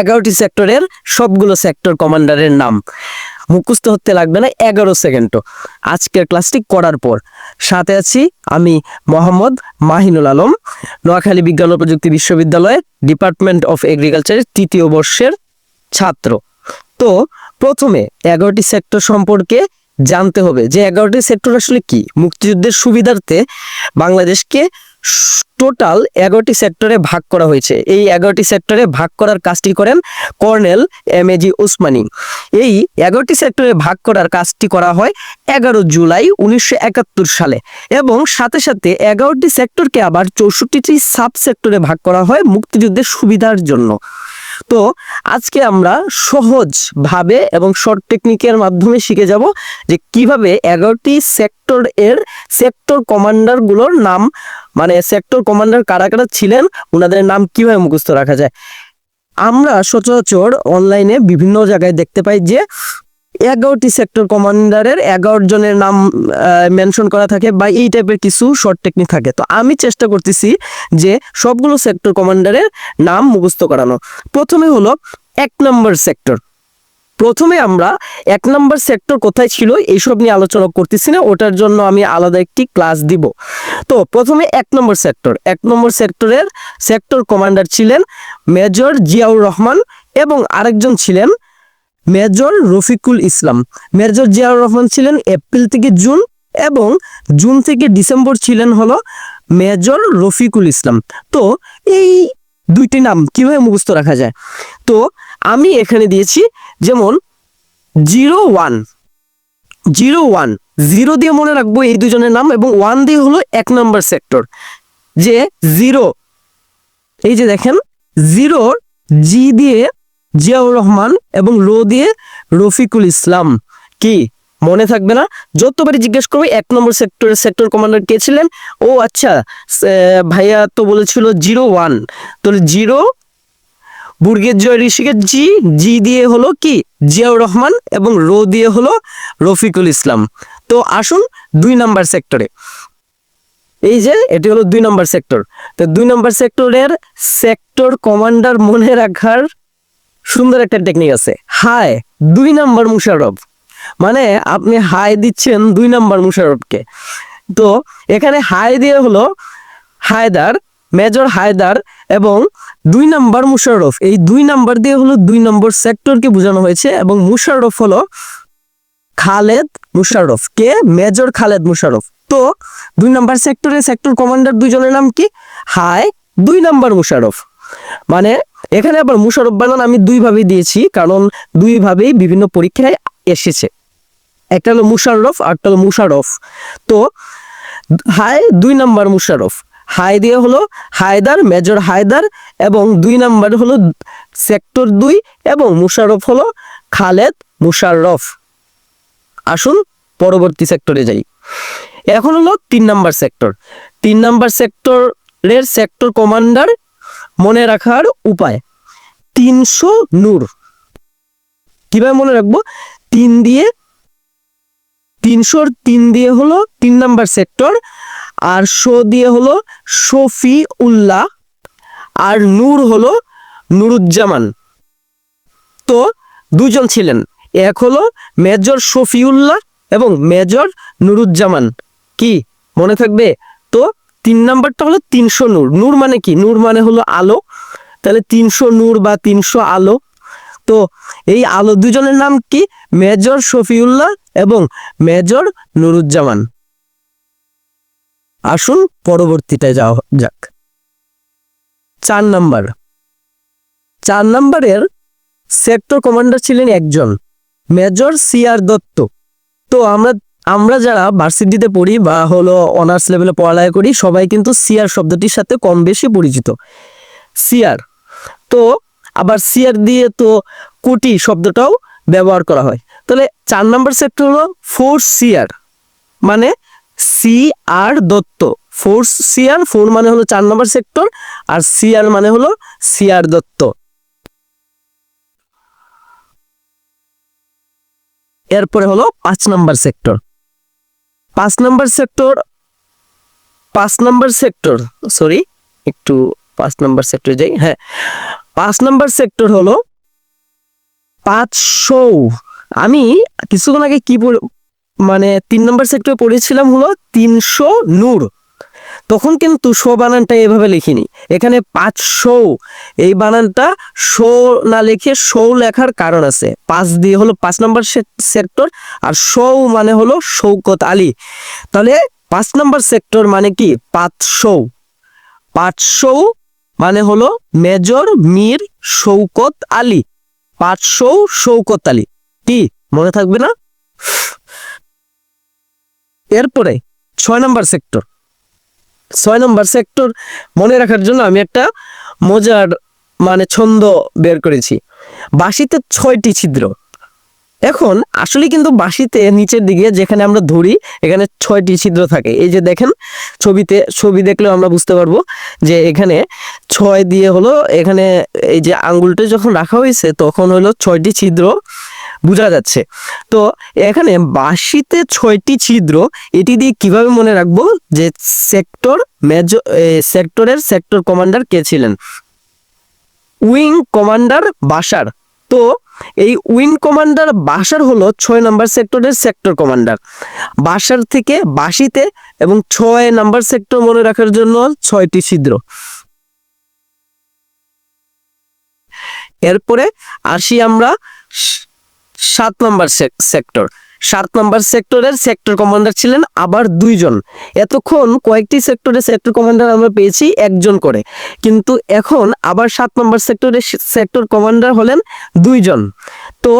এগারোটি সেক্টরের সবগুলো সেক্টর কমান্ডারের নাম। মুখস্থ হতে লাগবে না, এগারো সেকেন্ডও। আজকের ক্লাসটি করার পর। সাথে আছি আমি মোহাম্মদ মাহিনুল আলম, নোয়াখালী বিজ্ঞান ও প্রযুক্তি বিশ্ববিদ্যালয়ের ডিপার্টমেন্ট অফ এগ্রিকালচারের তৃতীয় বর্ষের ছাত্র। তো প্রথমে এগারোটি সেক্টর সম্পর্কে জানতে হবে যে এগারোটি সেক্টর আসলে কি? মুক্তিযুদ্ধের সুবিধার্থে বাংলাদেশকে টোটাল এগারোটি সেক্টরে ভাগ করা হয়েছে। এই এগারোটি সেক্টরে ভাগ করার কাজটি করেন colonel M A G Osmani এই এগারোটি সেক্টরে ভাগ করার কাজটি করা হয় এগারো জুলাই উনিশশো একাত্তর সালে এবং সাথে সাথে এগারোটি সেক্টরকে আবার চৌষট্টিটি সাব সেক্টরে ভাগ করা হয় মুক্তিযুদ্ধের সুবিধার জন্য। তো আজকে আমরা সহজ ভাবে এবং শর্ট টেকনিকের মাধ্যমে শিখে যাব যে কীভাবে এগারোটি সেক্টর এর সেক্টর কমান্ডারগুলোর নাম মানে সেক্টর কমান্ডার কারা কারা ছিলেন ওনাদের নাম কীভাবে মুখস্থ রাখা যায়? আমরা সচরাচর অনলাইনে বিভিন্ন জায়গায় দেখতে পাই যে, এগারোটি সেক্টর কমান্ডারের এগারো জনের নাম মেনশন করা থাকে বা এই টাইপের কিছু শর্ট টেকনিক থাকে। তো আমি চেষ্টা করতেছি যে সবগুলো সেক্টর কমান্ডারের নাম মুখস্থ করানো প্রথমে হলো এক নম্বর সেক্টর প্রথমে আমরা এক নম্বর সেক্টর কোথায় ছিল এইসব নিয়ে আলোচনা করতেছি না, ওটার জন্য আমি আলাদা একটি ক্লাস দিব। তো প্রথমে এক নম্বর সেক্টর এক নম্বর সেক্টরের সেক্টর কমান্ডার ছিলেন মেজর জিয়াউর রহমান এবং আরেকজন ছিলেন মেজর রফিকুল ইসলাম। মেজর জিয়াউর রহমান ছিলেন এপ্রিল থেকে জুন এবং জুন থেকে ডিসেম্বর ছিলেন হলো মেজর রফিকুল ইসলাম। তো এই দুইটি নাম কীভাবে মুখস্থ রাখা যায়? তো আমি এখানে দিয়েছি যেমন zero one zero one, zero দিয়ে মনে রাখব এই দুজনের নাম এবং ওয়ান দিয়ে হলো এক নম্বর সেক্টর। যে জিরো, এই যে দেখেন জিরোর জি দিয়ে জিয়াউর রহমান এবং রো দিয়ে রফিকুল ইসলাম। কি? মনে থাকবে না? যতবারই জিজ্ঞেস করবে, এক নম্বর সেক্টরের সেক্টর কমান্ডার কে ছিলেন? ও আচ্ছা ভাইয়া তো বলেছিল জিরো ওয়ান। তাহলে জিরো বুর্গের জয় ঋষিকের জি জি দিয়ে হলো কি? জিয়াউর রহমান এবং রো দিয়ে হলো রফিকুল ইসলাম। তো আসুন দুই নাম্বার সেক্টরে। এই যে, এটি হলো দুই নম্বর সেক্টর। তো দুই নম্বর সেক্টরের সেক্টর কমান্ডার মনে রাখার সুন্দর একটা টেকনিক আছে। হাই দুই নাম্বার মুশারফ মানে আপনি হাই দিচ্ছেন দুই নাম্বার মুশারফকে তো এখানে হাই দিয়ে হলো হায়দার, মেজর হায়দার এবং দুই নাম্বার মুশারফ এই দুই নাম্বার দিয়ে হলো দুই নম্বর সেক্টরকে বোঝানো হয়েছে এবং মুশারফ হলো খালেদ মুশারফ কে? মেজর খালেদ মুশারফ তো দুই নাম্বার সেক্টরে সেক্টর কমান্ডার দুইজনের নাম কি? হাই, দুই নাম্বার মুশারফ মানে এখানে আবার মুশারফ বানান আমি দুই ভাবে দিয়েছি, কারণ দুই ভাবেই বিভিন্ন পরীক্ষায় এসেছে। একটা হলো মুশারফ আরটা হলো মুশারফ তো হাই, দুই নাম্বার মুশারফ হাই দিয়ে হলো হায়দার, মেজর হায়দার এবং দুই নাম্বার হলো সেক্টর দুই এবং মুশারফ হলো খালেদ, মুশাররফ। আসুন পরবর্তী সেক্টরে যাই। এখন হলো তিন নাম্বার সেক্টর। তিন নাম্বার সেক্টরের সেক্টর কমান্ডার মনে রাখার উপায়। তিনশো নূর। কীভাবে মনে রাখব? তিন দিয়ে, তিনশোর তিন দিয়ে হলো তিন নাম্বার সেক্টর আর শো দিয়ে হলো শফি উল্লাহ আর নূর হলো নুরুজ্জামান। তো দুজন ছিলেন, এক হলো মেজর শফিউল্লাহ এবং মেজর নুরুজ্জামান। কি, মনে থাকবে? তো তিন নাম্বারটা হলো তিনশো নূর। নূর মানে কি? নূর মানে হলো আলো। তাহলে তিনশো নূর বা তিনশো আলো। তো এই আলো দুজনের নাম কি? মেজর শফিউল্লাহ এবং মেজর নুরুজ্জামান। আসুন পরবর্তীটায় যাওয়া যাক। চার নাম্বার। চার নাম্বারের সেক্টর কমান্ডার ছিলেন একজন, মেজর সি আর দত্ত। তো আমরা আমরা যারা ভার্সিটিতে পড়ি বা হলো অনার্স লেভেলে পড়ালেখা করি, সবাই কিন্তু সিআর শব্দটির সাথে কম বেশি পরিচিত। সিআর তো আবার সিআর দিয়ে তো কোটি শব্দটাও ব্যবহার করা হয়। তাহলে চার নম্বর সেক্টর হলো ফোর্স সিআর মানে C R Datta. Force CR four মানে হলো চার নম্বর সেক্টর, আর সিআর মানে হলো সিআর দত্ত। এরপরে হলো পাঁচ নাম্বার সেক্টর। পাঁচ নাম্বার সেক্টর পাঁচ নাম্বার সেক্টর সরি একটু পাঁচ নাম্বার সেক্টর যাই হ্যাঁ। পাঁচ নম্বর সেক্টর হলো পাঁচশো। আমি কিছুক্ষণ আগে কি মানে তিন নম্বর সেক্টরে পড়েছিলাম হলো তিনশো নূর। তখন কিন্তু শো বানানটা এভাবে লিখিনি। এখানে পাঁচশো, এই বানানটা শো না লিখে শো লেখার কারণ আছে। পাঁচ দিয়ে হলো পাঁচ নম্বর সেক্টর আর শো মানে হলো শৌকত আলী। তাহলে পাঁচ নম্বর সেক্টর মানে কি? পাঁচশো। পাঁচশো মানে হলো মেজর মীর শৌকত আলী। পাঁচশো শৌকত আলী। কি? মনে থাকবে না? এরপরে ছয় নম্বর সেক্টর ছয় নম্বর সেক্টর মনে রাখার জন্য আমি একটা মজার মানে ছন্দ বের করেছি। বাঁশিতে ছয়টি ছিদ্র। এখন আসলে কিন্তু বাঁশিতে নিচের দিকে যেখানে আমরা ধরি, এখানে ছয়টি ছিদ্র থাকে। এই যে দেখেন, ছবিতে, ছবি দেখলেও আমরা বুঝতে পারব যে এখানে ছয় দিয়ে হলো, এখানে এই যে আঙ্গুলটা যখন রাখা হয়েছে, তখন হলো ছয়টি ছিদ্র বোঝা যাচ্ছে। তো এখানে বাঁশিতে ছয়টি ছিদ্র, এটি দিয়ে কীভাবে মনে রাখব যে সেক্টর মেজর সেক্টরের সেক্টর কমান্ডার কে ছিলেন? উইং কমান্ডার বাসার। তো এই উইং কমান্ডার বাসার হলো ছয় নাম্বার সেক্টরের সেক্টর কমান্ডার। বাসার থেকে বাসিতে এবং ছয় নাম্বার সেক্টর মনে রাখার জন্য ছয়টি ছিদ্র। এরপরে আসি আমরা সাত নম্বর সেক্টর সাত নম্বর সেক্টরের সেক্টর কমান্ডার ছিলেন আবার দুইজন। এতক্ষণ কয়েকটি সেক্টরে সেক্টর কমান্ডার আমরা পেয়েছি একজন করে। কিন্তু এখন আবার সাত নম্বর সেক্টরে সেক্টর কমান্ডার হলেন দুইজন। তো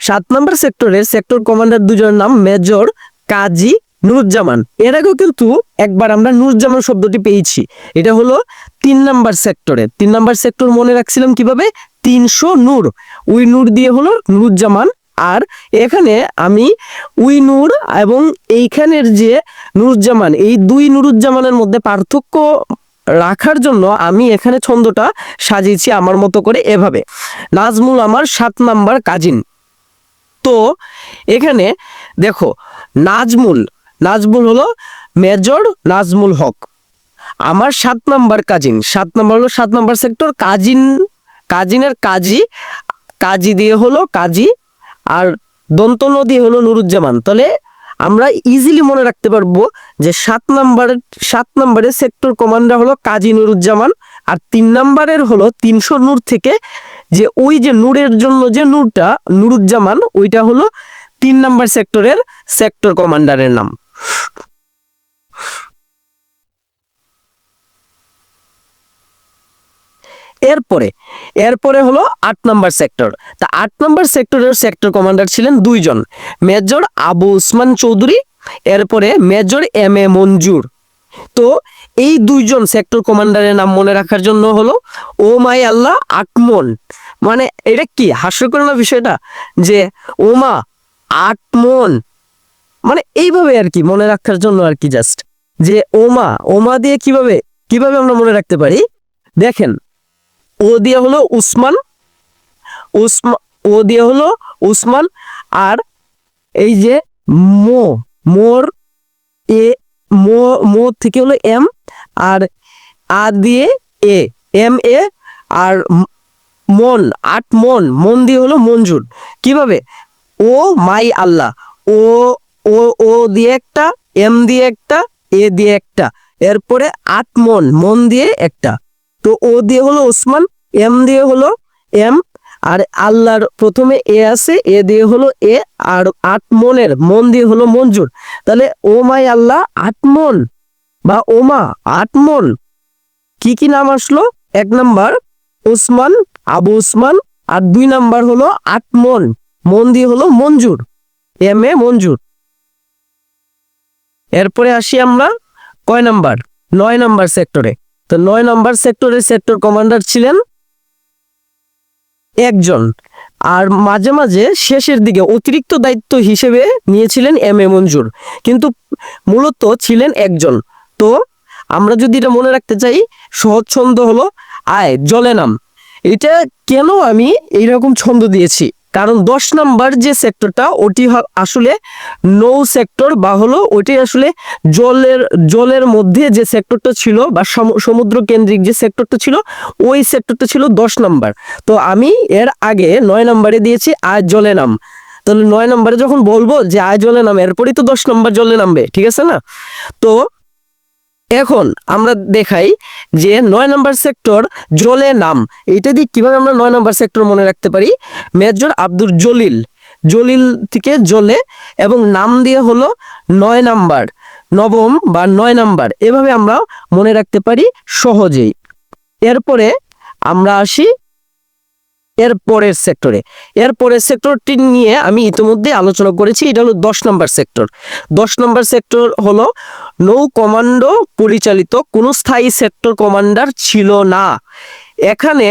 সাত নম্বর সেক্টরের সেক্টর কমান্ডার দুজনের নাম মেজর কাজী নুরুজ্জামান। এর আগেও কিন্তু একবার আমরা নুরুজ্জামান শব্দটি পেয়েছি। এটা হলো তিন নাম্বার সেক্টরে। তিন নাম্বার সেক্টর মনে রাখছিলাম কীভাবে? তিনশো নূর। উই নূর দিয়ে হলো নুরুজ্জামান। আর এখানে আমি উই নূর এবং এইখানের যে নুরুজ্জামান, এই দুই নুরুজ্জামানের মধ্যে পার্থক্য রাখার জন্য আমি এখানে ছন্দটা সাজিয়েছি আমার মতো করে এভাবে। নাজমুল আমার সাত নাম্বার কাজিন। তো এখানে দেখো, নাজমুল নাজমুল হলো মেজর নাজমুল হক। আমার সাত নাম্বার কাজিন, সাত নাম্বার হলো সাত নাম্বার সেক্টর কাজিন, কাজিনের কাজী কাজী দিয়ে হলো কাজী, আর দন্ত নদী হলো নুরুজ্জামান। তাহলে আমরা ইজিলি মনে রাখতে পারব যে সাত নাম্বারের সাত নাম্বারের সেক্টর কমান্ডার হলো কাজী নুরুজ্জামান, আর তিন নাম্বারের হলো তিনশো নূর থেকে যে ওই যে নূরের জন্য যে নূরটা, নুরুজ্জামান, ওইটা হলো তিন নাম্বার সেক্টরের সেক্টর কমান্ডারের নাম। এরপরে এরপরে হলো আট নাম্বার সেক্টর। তা আট নাম্বার সেক্টরের সেক্টর কমান্ডার ছিলেন দুইজন, মেজর আবু উসমান চৌধুরী, এরপরে মেজর এম এ মঞ্জুর। তো এই দুইজন সেক্টর কমান্ডারের নাম মনে রাখার জন্য হলো, ও মাই আল্লাহ, আটমন। মানে এটা কি? হাস্যকর বিষয়টা? যে, ওমা, আটমন। মানে এইভাবে আর কি মনে রাখার জন্য আর কি জাস্ট যে ওমা ওমা দিয়ে কীভাবে কীভাবে আমরা মনে রাখতে পারি? দেখেন, ও দিয়ে হলো উসমান, উসমা, ও দিয়ে হলো উসমান, আর এই যে মো, মোর, এ, মো মো থেকে হলো এম, আর আ দিয়ে এ, এম, এ, আর মন, আট মন মন দিয়ে হলো মঞ্জুর। কীভাবে? ও মাই আল্লাহ, ও ও ও দিয়ে একটা, এম দিয়ে একটা, এ দিয়ে একটা। এরপরে আট মন মন দিয়ে একটা। তো ও দিয়ে হলো ওসমান, এম দিয়ে হলো এম, আর আল্লাহর প্রথমে এ আছে, এ দিয়ে হলো এ, আর আট মনের, মন দিয়ে হলো মঞ্জুর। তাহলে ও মাই আল্লাহ আট মন, বা ওমা আট মন। কি কি নাম আসলো? এক নাম্বার ওসমান, আবু ওসমান, আর দুই নাম্বার হলো আট মন মন দিয়ে হলো মঞ্জুর, এম এ মঞ্জুর। এরপরে আসি আমরা কয় নাম্বার? নয় নাম্বার সেক্টরে তো নয় নাম্বার সেক্টরের সেক্টর কমান্ডার ছিলেন একজন। আর মাঝে মাঝে শেষের দিকে অতিরিক্ত দায়িত্ব হিসেবে নিয়েছিলেন এম এ মঞ্জুর। কিন্তু মূলত ছিলেন একজন। তো আমরা যদি এটা মনে রাখতে চাই, সহজ ছন্দ হলো, আয়, জলে নাম। এটা কেন আমি এইরকম ছন্দ দিয়েছি? কারণ দশ নাম্বার যে সেক্টরটা ওটি আসলে নৌ সেক্টর বা হলো ওটি আসলে জলের জলের মধ্যে যে সেক্টরটা ছিল বা সমু- সমুদ্র কেন্দ্রিক যে সেক্টরটা ছিল, ওই সেক্টরটা ছিল দশ নাম্বার। তো আমি এর আগে নয় নাম্বারে দিয়েছি আজ জলে নাম। তাহলে নয় নম্বরে যখন বলব যে আয় জলে নামে, এরপরই তো দশ নম্বর জলে নামবে, ঠিক আছে না? তো এখন আমরা দেখাই যে নয় নম্বর সেক্টর জলে নাম। এটা দিয়ে কীভাবে আমরা নয় নম্বর সেক্টর মনে রাখতে পারি? মেজর আব্দুর জলিল। জলিল থেকে জলে এবং নাম দিয়ে হলো নয় নাম্বার। নবম বা নয় নাম্বার। এভাবে আমরা মনে রাখতে পারি সহজেই। এরপরে আমরা আসি এর পরের সেক্টরে এর পরের সেক্টরটি নিয়ে আমি ইতিমধ্যে আলোচনা করেছি, এটা হলো দশ নম্বর সেক্টর দশ নম্বর সেক্টর হলো নৌ কমান্ডো পরিচালিত, কোনো স্থায়ী সেক্টর কমান্ডার ছিল না। এখানে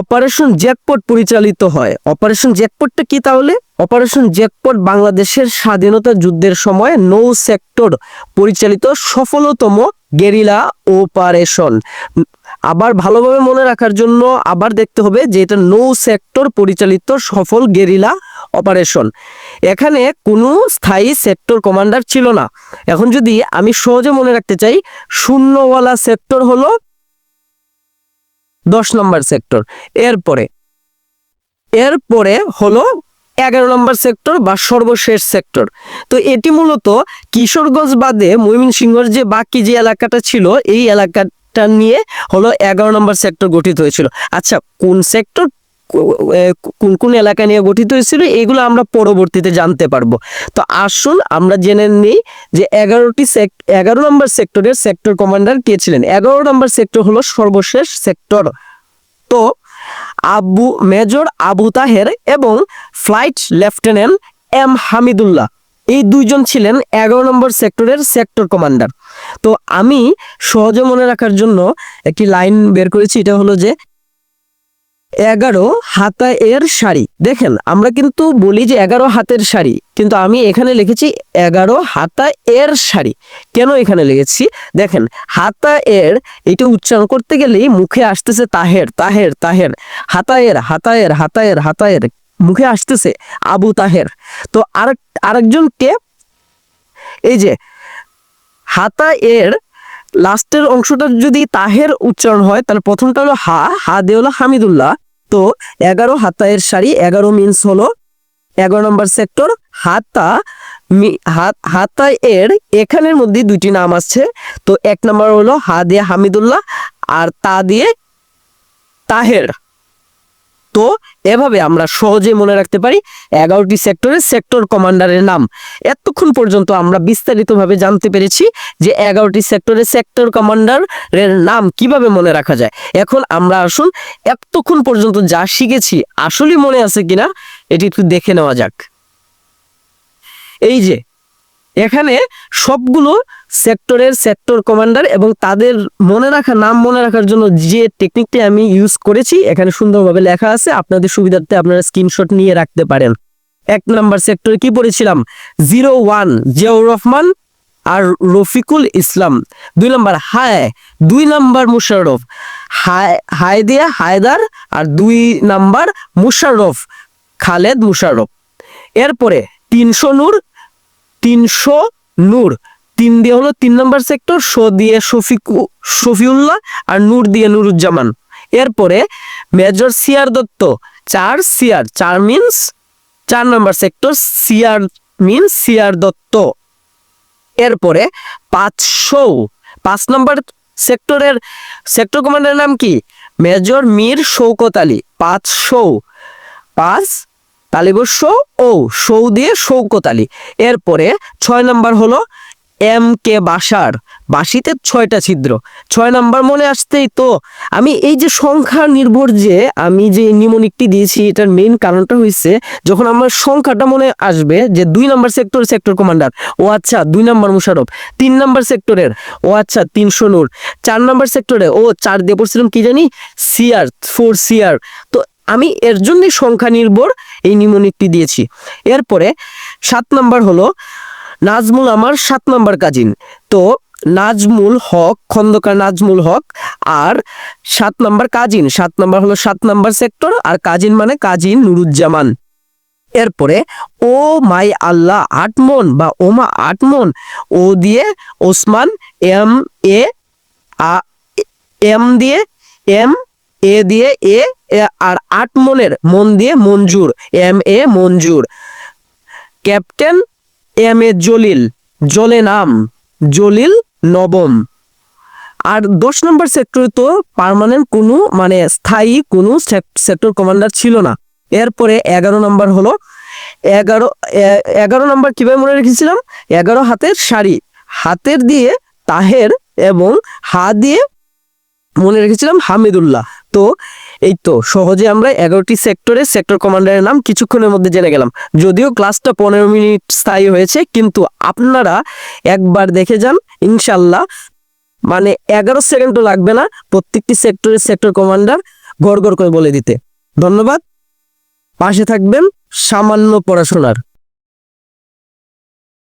অপারেশন জ্যাকপট পরিচালিত হয়। অপারেশন জ্যাকপটটা কি তাহলে? অপারেশন জ্যাকপট বাংলাদেশের স্বাধীনতা যুদ্ধের সময় নৌ সেক্টর পরিচালিত সফলতম গেরিলা অপারেশন আবার ভালোভাবে মনে রাখার জন্য আবার দেখতে হবে যে এটা নৌ সেক্টর পরিচালিত সফল গেরিলা অপারেশন এখানে কোনো স্থায়ী সেক্টর কমান্ডার ছিল না। এখন যদি আমি সহজে মনে রাখতে চাই, শূন্যওয়ালা সেক্টর হলো দশ নম্বর সেক্টর এরপরে এরপরে হলো এগারো নম্বর সেক্টর বা সর্বশেষ সেক্টর তো এটি মূলত কিশোরগঞ্জ বাদে ময়মনসিংহর যে বাকি যে এলাকাটা ছিল, এই এলাকাটা নিয়ে হলো এগারো নম্বর সেক্টর গঠিত হয়েছিল। আচ্ছা কোন সেক্টর কোন কোন এলাকা নিয়ে গঠিত হয়েছিল, এগুলো আমরা পরবর্তীতে জানতে পারব। তো আসুন আমরা জেনে নিই যে এগারোটি এগারো নম্বর সেক্টরের সেক্টর কমান্ডার কে ছিলেন। এগারো নম্বর সেক্টর হলো সর্বশেষ সেক্টর। তো আবু, মেজর আবু তাহের এবং ফ্লাইট লেফটেন্যান্ট এম হামিদুল্লাহ, এই দুইজন ছিলেন এগারো নম্বর সেক্টরের সেক্টর কমান্ডার। তো আমি সহজে মনে রাখার জন্য একটি লাইন বের করেছি, এটা হলো যে, এগারো হাতা এর শাড়ি। দেখেন, আমরা কিন্তু বলি যে এগারো হাতের শাড়ি, কিন্তু আমি এখানে লিখেছি এগারো হাতা এর শাড়ি। কেন এখানে লিখেছি? দেখেন, হাতা এর, এটা উচ্চারণ করতে গেলেই মুখে আসতেছে তাহের তাহের তাহের। হাতায়ের হাতায়ের হাতায়ের হাতায়ের মুখে আসতেছে আবু তাহের। তো আরেক আরেকজনকে এই যে হাতা এর লাস্টের অংশটা যদি তাহের উচ্চারণ হয়, তাহলে প্রথমটা হলো হা হা দিয়ে হলো হামিদুল্লাহ। তো এগারো হাতায়ের শাড়ি এগারো মিনস হলো এগারো নম্বর সেক্টর হাতা হাত- এর এখানের মধ্যে দুইটি নাম আছে। তো এক নম্বর হলো হা দিয়ে হামিদুল্লাহ, আর তা দিয়ে তাহের। তো এভাবে আমরা সহজে মনে রাখতে পারি এগারোটি সেক্টরের সেক্টর কমান্ডারের নাম। এতক্ষণ পর্যন্ত আমরা বিস্তারিতভাবে জানতে পেরেছি যে এগারোটি সেক্টরের সেক্টর কমান্ডারের নাম কীভাবে মনে রাখা যায়। এখন আমরা আসুন এতক্ষণ পর্যন্ত যা শিখেছি আসলে মনে আছে কিনা, এটি একটু দেখে নেওয়া যাক। এই যে এখানে সবগুলো সেক্টরের সেক্টর কমান্ডার এবং তাদের মনে রাখা, নাম মনে রাখার জন্য যে টেকনিকটি আমি ইউজ করেছি, এখানে সুন্দরভাবে লেখা আছে। আপনাদের সুবিধার্থে আপনারা স্ক্রিনশট নিয়ে রাখতে পারেন। এক নাম্বার সেক্টরে কি পড়েছিলাম? জিরো ওয়ান জিয়াউর রহমান আর রফিকুল ইসলাম। দুই নাম্বার হায়, দুই নাম্বার মুশারফ হায় হায় দিয়া হায়দার আর দুই নাম্বার মুশারফ খালেদ মুশারফ এরপরে তিনশো নূর তিনশো নূর। তিন দিয়ে হলো তিন নম্বর সেক্টর শো দিয়ে শফিকু, শফিউল্লাহ আর নূর দিয়ে নুরুজ্জামান। এরপরে মেজর সিয়ার দত্ত, চার সিয়ার, চার মিনস চার নম্বর sector CR means CR Dutta. এরপরে পাঁচশো, পাঁচ নম্বর সেক্টরের সেক্টর কমান্ডারের নাম কি? মেজর মীর শৌকত আলী, পাঁচশো। পাঁচ তালিবস্য ও সৌ দিয়ে শৌকত আলী এরপরে ছয় নাম্বার হলো এম কে বাসার। বাসিতে ছয়টা ছিদ্র। ছয় নাম্বার মনে আসতেই তো, আমি এই যে সংখ্যা নির্ভর যে, আমি যে নিমোনিকটি দিয়েছি, এটার মেইন কারণটা হয়েছে যখন আমার সংখ্যাটা মনে আসবে যে দুই নাম্বার সেক্টর সেক্টর কমান্ডার ও আচ্ছা দুই নাম্বার মুশারফ, তিন নাম্বার সেক্টরের ও আচ্ছা তিনশো নূর, চার নাম্বার সেক্টরে ও চার দিয়ে পড়ছিলাম কি জানি? সিআর ফোর সিআর তো আমি এর জন্যই সংখ্যা নির্ভর এই নিমোনিকটি দিয়েছি। এরপরে সাত নাম্বার হলো, নাজমুল আমার সাত নাম্বার কাজিন। তো নাজমুল হক, খন্দকার নাজমুল হক আর সাত নাম্বার কাজিন। সাত নাম্বার হলো সাত নাম্বার সেক্টর আর কাজিন মানে কাজিন নুরুজ্জামান। এরপরে, ও মাই আল্লাহ আটমন বা ওমা আটমন ও দিয়ে ওসমান, এম এ এম দিয়ে এম এ দিয়ে এ আর আট মনের মন দিয়ে Manzoor, M A Manzoor. Captain M A Jalil, জলে নাম, জলিল নবম। আর দশ নম্বর সেক্টরে তো পার্মানেন্ট কোনো মানে স্থায়ী কোনো সেক্টর কমান্ডার ছিল না। এরপরে এগারো নম্বর হলো, এগারো এগারো নম্বর কীভাবে মনে রেখেছিলাম? এগারো হাতের শাড়ি। হাতের দিয়ে তাহের এবং হা দিয়ে মনে রেখেছিলাম হামিদুল্লাহ। তো এই তো সহজে আমরা এগারোটি সেক্টরে সেক্টর কমান্ডারের নাম কিছুক্ষণের মধ্যে জেনে গেলাম। যদিও ক্লাসটা পনেরো মিনিট স্থায়ী হয়েছে, কিন্তু আপনারা একবার দেখে যান, ইনশাল্লাহ। মানে এগারো সেকেন্ডও লাগবে না প্রত্যেকটি সেক্টরের সেক্টর কমান্ডার গড় গড় করে বলে দিতে। ধন্যবাদ। পাশে থাকবেন সামান্য পড়াশোনার।